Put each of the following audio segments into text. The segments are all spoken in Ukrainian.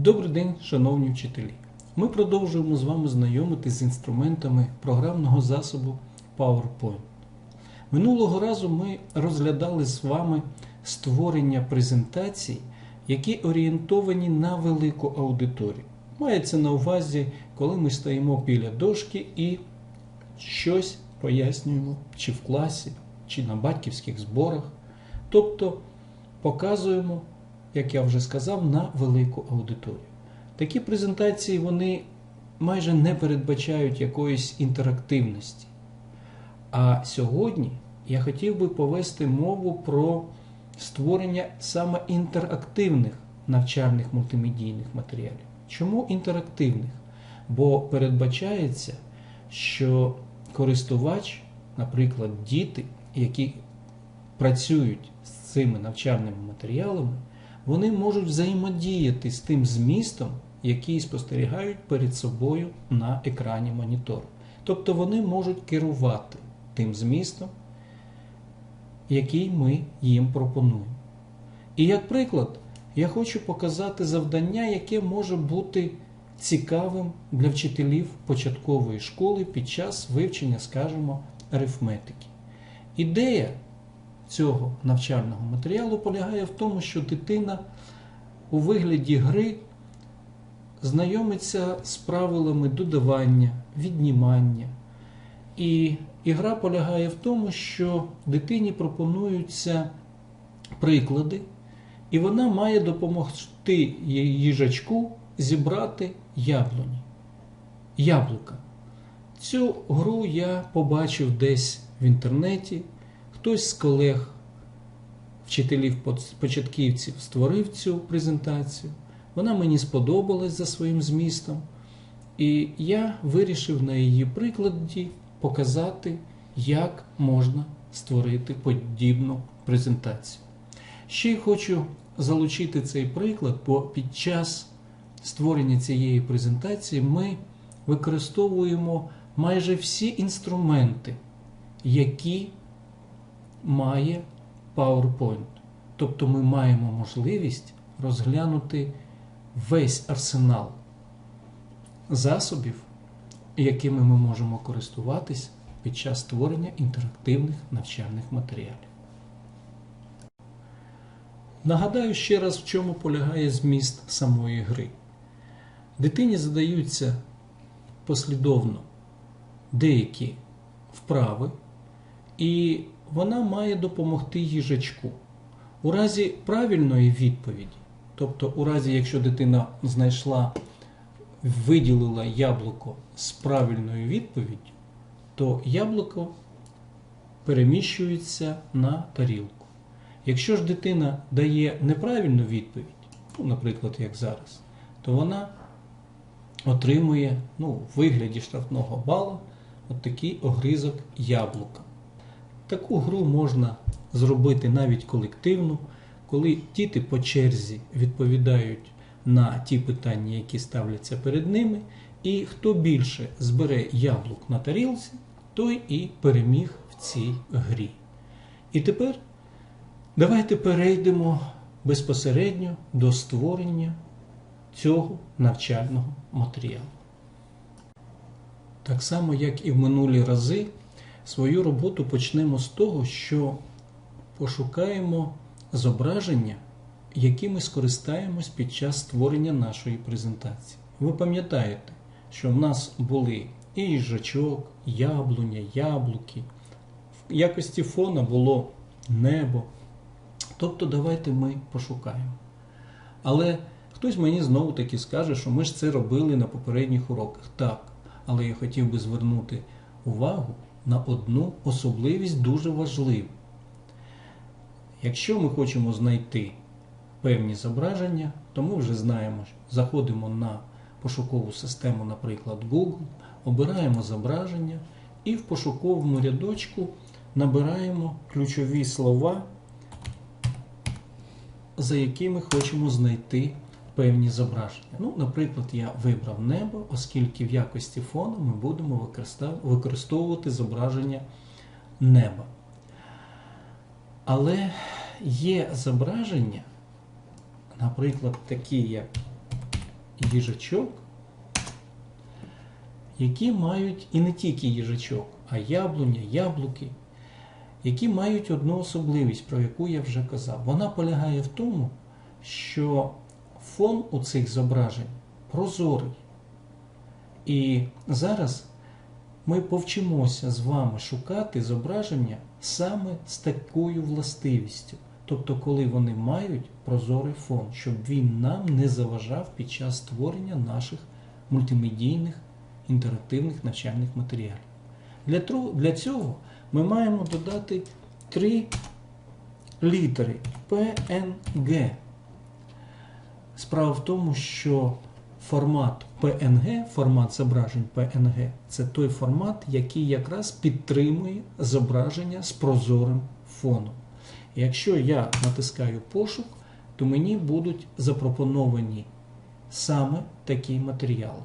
Добрий день, шановні вчителі! Ми продовжуємо з вами знайомитись з інструментами програмного засобу PowerPoint. Минулого разу ми розглядали з вами створення презентацій, які орієнтовані на велику аудиторію. Мається на увазі, коли ми стоїмо біля дошки і щось пояснюємо чи в класі, чи на батьківських зборах. Тобто показуємо, як я вже сказав, на велику аудиторію. Такі презентації вони майже не передбачають якоїсь інтерактивності. А сьогодні я хотів би повести мову про створення саме інтерактивних навчальних мультимедійних матеріалів. Чому інтерактивних? Бо передбачається, що користувач, наприклад, діти, які працюють з цими навчальними матеріалами, вони можуть взаємодіяти з тим змістом, який спостерігають перед собою на екрані монітору. Тобто вони можуть керувати тим змістом, який ми їм пропонуємо. І як приклад, я хочу показати завдання, яке може бути цікавим для вчителів початкової школи під час вивчення, скажімо, арифметики. Ідея цього навчального матеріалу полягає в тому, що дитина у вигляді гри знайомиться з правилами додавання, віднімання. І ігра полягає в тому, що дитині пропонуються приклади, і вона має допомогти їжачку зібрати яблуні. Яблука. Цю гру я побачив десь в інтернеті. Хтось з колег, вчителів початківців створив цю презентацію. Вона мені сподобалась за своїм змістом. І я вирішив на її прикладі показати, як можна створити подібну презентацію. Ще хочу залучити цей приклад, бо під час створення цієї презентації ми використовуємо майже всі інструменти, які має PowerPoint. Тобто ми маємо можливість розглянути весь арсенал засобів, якими ми можемо користуватись під час створення інтерактивних навчальних матеріалів. Нагадаю ще раз, в чому полягає зміст самої гри. Дитині задаються послідовно деякі вправи, і вона має допомогти їжачку. У разі правильної відповіді, тобто у разі, якщо дитина знайшла, виділила яблуко з правильною відповіддю, то яблуко переміщується на тарілку. Якщо ж дитина дає неправильну відповідь, ну, наприклад, як зараз, то вона отримує ну, в вигляді штрафного бала от такий огризок яблука. Таку гру можна зробити навіть колективну, коли діти по черзі відповідають на ті питання, які ставляться перед ними, і хто більше збере яблук на тарілці, той і переміг в цій грі. І тепер давайте перейдемо безпосередньо до створення цього навчального матеріалу. Так само, як і в минулі рази, свою роботу почнемо з того, що пошукаємо зображення, якими скористаємось під час створення нашої презентації. Ви пам'ятаєте, що в нас були і їжачок, яблуня, яблуки. В якості фона було небо. Тобто, давайте ми пошукаємо. Але хтось мені знову таки скаже, що ми ж це робили на попередніх уроках. Так, але я хотів би звернути увагу на одну особливість дуже важливу. Якщо ми хочемо знайти певні зображення, то ми вже знаємо, заходимо на пошукову систему, наприклад, Google, обираємо зображення і в пошуковому рядочку набираємо ключові слова, за якими хочемо знайти певні зображення. Ну, Наприклад, я вибрав небо, оскільки в якості фону ми будемо використовувати зображення неба. Але є зображення, наприклад, такі як їжачок, які мають і не тільки їжачок, а яблуня, яблуки, які мають одну особливість, про яку я вже казав. Вона полягає в тому, що фон у цих зображень прозорий. І зараз ми повчимося з вами шукати зображення саме з такою властивістю. Тобто, коли вони мають прозорий фон, щоб він нам не заважав під час створення наших мультимедійних інтерактивних навчальних матеріалів. Для, цього ми маємо додати три літери PNG. Справа в тому, що формат PNG, формат зображень PNG, це той формат, який якраз підтримує зображення з прозорим фоном. Якщо я натискаю пошук, то мені будуть запропоновані саме такі матеріали,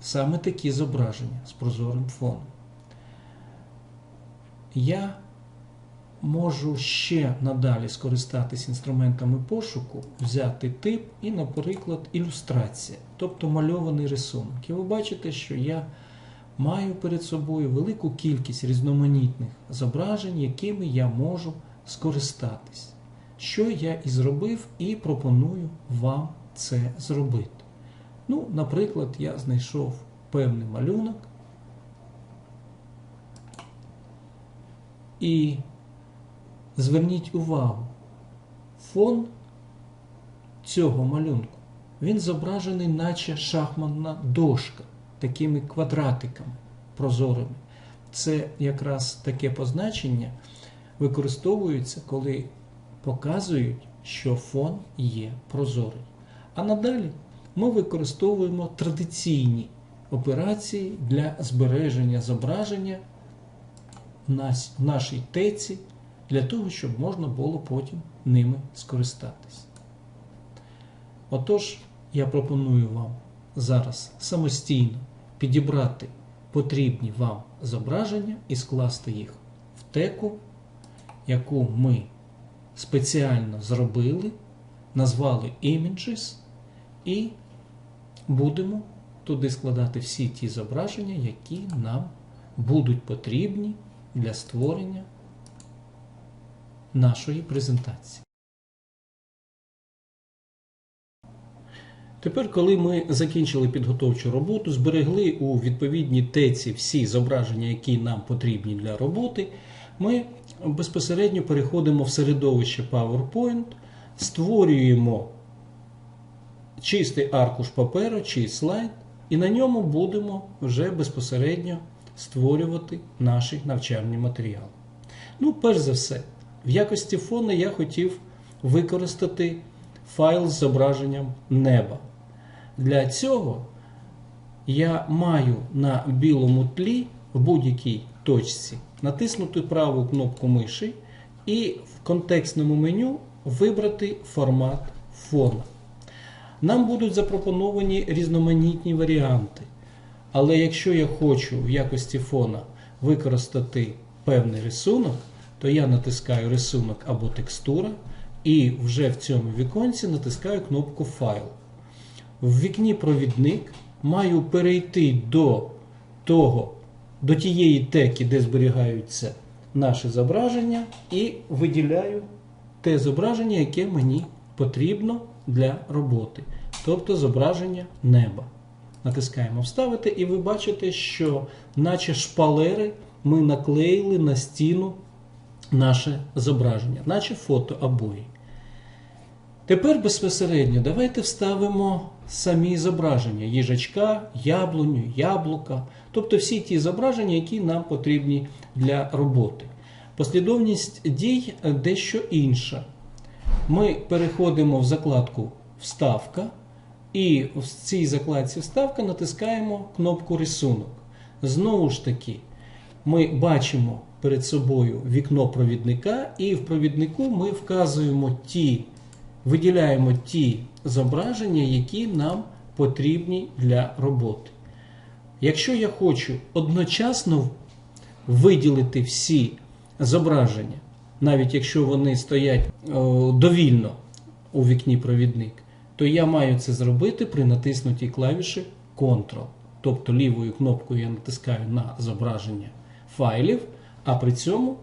саме такі зображення з прозорим фоном. Я можу ще надалі скористатись інструментами пошуку, взяти тип і, наприклад, ілюстрація, тобто мальований рисунок. І ви бачите, що я маю перед собою велику кількість різноманітних зображень, якими я можу скористатись. Що я і зробив, і пропоную вам це зробити. Ну, наприклад, я знайшов певний малюнок. І зверніть увагу, фон цього малюнку, він зображений, наче шахматна дошка, такими квадратиками прозорими. Це якраз таке позначення використовується, коли показують, що фон є прозорий. А надалі ми використовуємо традиційні операції для збереження зображення в нашій теці для того, щоб можна було потім ними скористатись. Отож, я пропоную вам зараз самостійно підібрати потрібні вам зображення і скласти їх в теку, яку ми спеціально зробили, назвали Images, і будемо туди складати всі ті зображення, які нам будуть потрібні для створення нашої презентації. Тепер, коли ми закінчили підготовчу роботу, зберегли у відповідній теці всі зображення, які нам потрібні для роботи, ми безпосередньо переходимо в середовище PowerPoint, створюємо чистий аркуш паперу чи слайд, і на ньому будемо вже безпосередньо створювати наші навчальні матеріали. Ну, перш за все, в якості фону я хотів використати файл з зображенням неба. Для цього я маю на білому тлі в будь-якій точці натиснути праву кнопку миші і в контекстному меню вибрати формат фона. Нам будуть запропоновані різноманітні варіанти. Але якщо я хочу в якості фона використати певний рисунок, то я натискаю рисунок або текстура і вже в цьому віконці натискаю кнопку Файл. В вікні провідник маю перейти до того, до тієї теки, де зберігаються наші зображення, і виділяю те зображення, яке мені потрібно для роботи, тобто зображення неба. Натискаємо Вставити, і ви бачите, що, наче шпалери, ми наклеїли на стіну наше зображення, наче фото обої. Тепер безпосередньо давайте вставимо самі зображення: їжачка, яблуню, яблука, тобто всі ті зображення, які нам потрібні для роботи. Послідовність дій дещо інша. Ми переходимо в закладку Вставка. І в цій закладці вставка натискаємо кнопку рисунок. Знову ж таки, ми бачимо перед собою вікно провідника, і в провіднику ми вказуємо ті, виділяємо ті зображення, які нам потрібні для роботи. Якщо я хочу одночасно виділити всі зображення, навіть якщо вони стоять о, довільно у вікні провідник, то я маю це зробити при натиснутій клавіші Ctrl. Тобто лівою кнопкою я натискаю на зображення файлів, а при цьому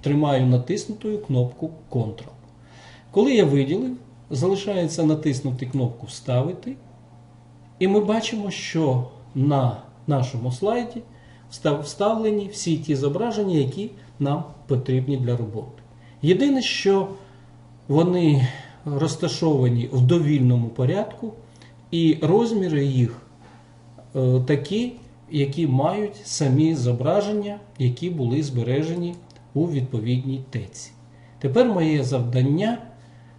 тримаю натиснутою кнопку Ctrl. Коли я виділив, залишається натиснути кнопку Вставити. І ми бачимо, що на нашому слайді вставлені всі ті зображення, які нам потрібні для роботи. Єдине, що вони розташовані в довільному порядку, і розміри їх е, такі, які мають самі зображення, які були збережені у відповідній теці. Тепер моє завдання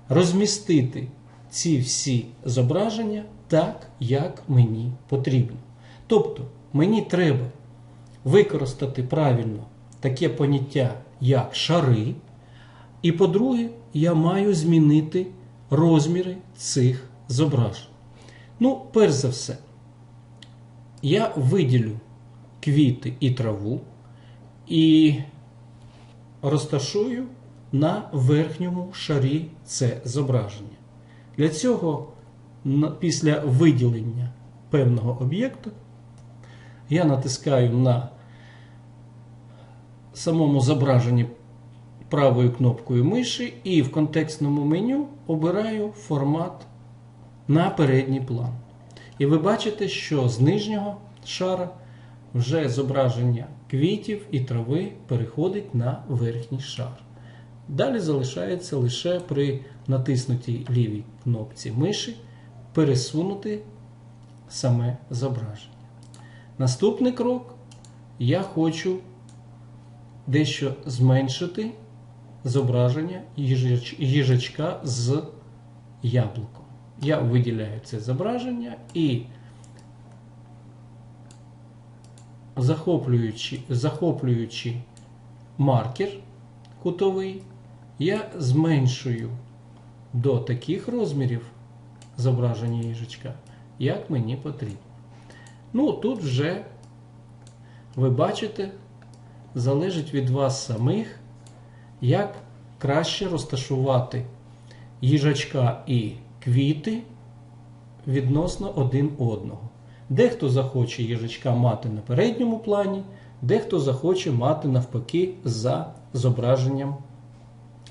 розмістити ці всі зображення так, як мені потрібно. Тобто, мені треба використати правильно таке поняття, як шари. І по-друге, я маю змінити розміри цих зображень. Ну, перш за все, я виділю квіти і траву і розташую на верхньому шарі це зображення. Для цього після виділення певного об'єкту я натискаю на самому зображенні правою кнопкою миші і в контекстному меню обираю формат на передній план. І ви бачите, що з нижнього шара вже зображення квітів і трави переходить на верхній шар. Далі залишається лише при натиснутій лівій кнопці миші пересунути саме зображення. Наступний крок я хочу дещо зменшити зображення їжач- їжачка з яблуком. Я виділяю це зображення і захоплюючи, захоплюючи маркер кутовий, я зменшую до таких розмірів зображення їжачка, як мені потрібно. Ну, тут вже ви бачите, залежить від вас самих, як краще розташувати їжачка і квіти відносно один одного. Дехто захоче їжачка мати на передньому плані, дехто захоче мати навпаки за зображенням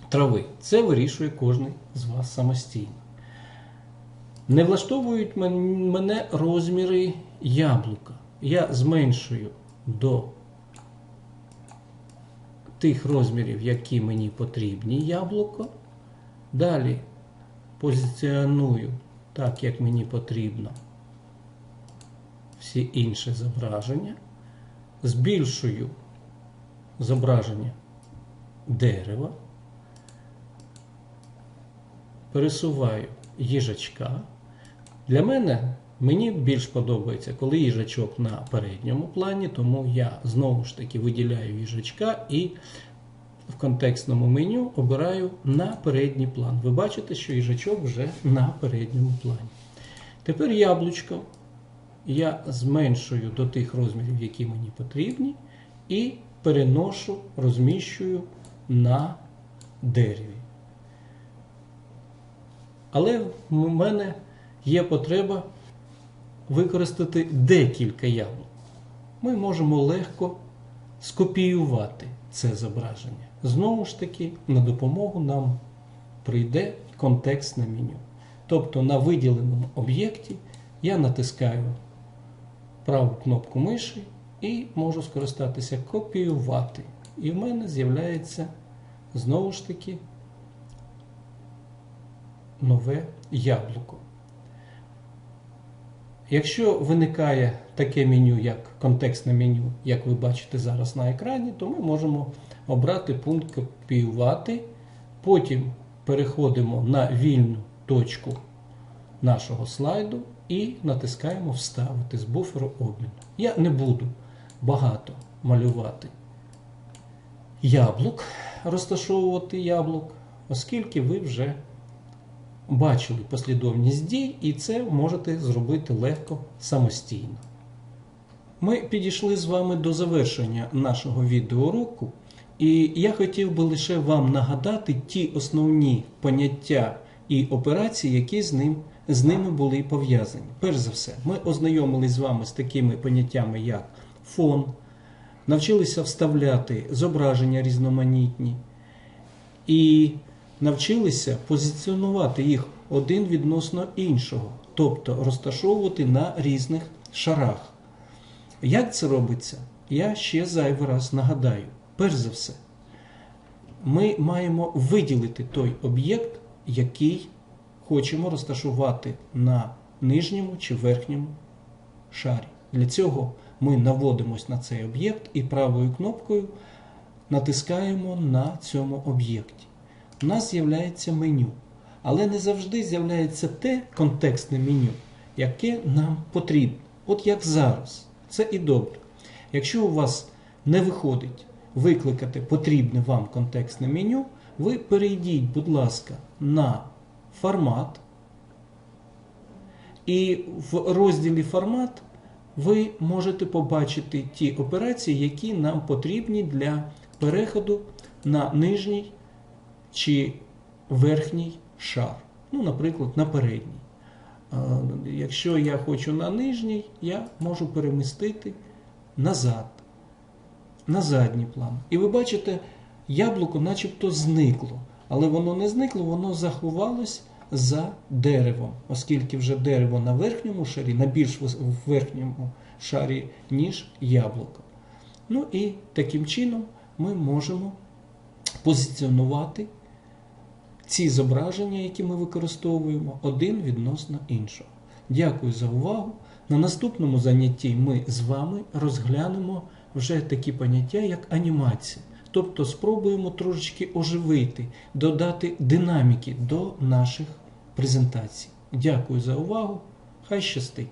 трави. Це вирішує кожен з вас самостійно. Не влаштовують мене розміри яблука. Я зменшую до тих розмірів, які мені потрібні яблуко. Далі позиціоную так, як мені потрібно всі інші зображення. Збільшую зображення дерева. Пересуваю їжачка. Для мене мені більш подобається, коли їжачок на передньому плані, тому я знову ж таки виділяю їжачка і в контекстному меню обираю на передній план. Ви бачите, що їжачок вже на передньому плані. Тепер яблучко я зменшую до тих розмірів, які мені потрібні, і переношу, розміщую на дереві. Але в мене є потреба використати декілька яблук. Ми можемо легко скопіювати це зображення. Знову ж таки, на допомогу нам прийде контекстне меню. Тобто на виділеному об'єкті я натискаю праву кнопку миші і можу скористатися копіювати. І в мене з'являється знову ж таки нове яблуко. Якщо виникає таке меню, як контекстне меню, як ви бачите зараз на екрані, то ми можемо обрати пункт копіювати. Потім переходимо на вільну точку нашого слайду і натискаємо Вставити з буферу обміну. Я не буду багато малювати яблук, розташовувати яблук, оскільки ви вже бачили послідовність дій, і це можете зробити легко самостійно. Ми підійшли з вами до завершення нашого відеоуроку, і я хотів би лише вам нагадати ті основні поняття і операції, які з, ним, з ними були пов'язані. Перш за все, ми ознайомились з вами з такими поняттями, як фон, навчилися вставляти зображення різноманітні і навчилися позиціонувати їх один відносно іншого, тобто розташовувати на різних шарах. Як це робиться? Я ще зайвий раз нагадаю. Перш за все, ми маємо виділити той об'єкт, який хочемо розташувати на нижньому чи верхньому шарі. Для цього ми наводимось на цей об'єкт і правою кнопкою натискаємо на цьому об'єкті. У нас з'являється меню. Але не завжди з'являється те контекстне меню, яке нам потрібно. От як зараз. Це і добре. Якщо у вас не виходить викликати потрібне вам контекстне меню, ви перейдіть, будь ласка, на формат. І в розділі формат ви можете побачити ті операції, які нам потрібні для переходу на нижній чи верхній шар. Ну, наприклад, на передній. Якщо я хочу на нижній, я можу перемістити назад, на задній план. І ви бачите, яблуко начебто зникло. Але воно не зникло, воно заховалось за деревом, оскільки вже дерево на верхньому шарі, на більш верхньому шарі, ніж яблуко. Ну і таким чином ми можемо позиціонувати ці зображення, які ми використовуємо, один відносно іншого. Дякую за увагу. На наступному занятті ми з вами розглянемо вже такі поняття, як анімація. Тобто спробуємо трошечки оживити, додати динаміки до наших презентацій. Дякую за увагу. Хай щастить!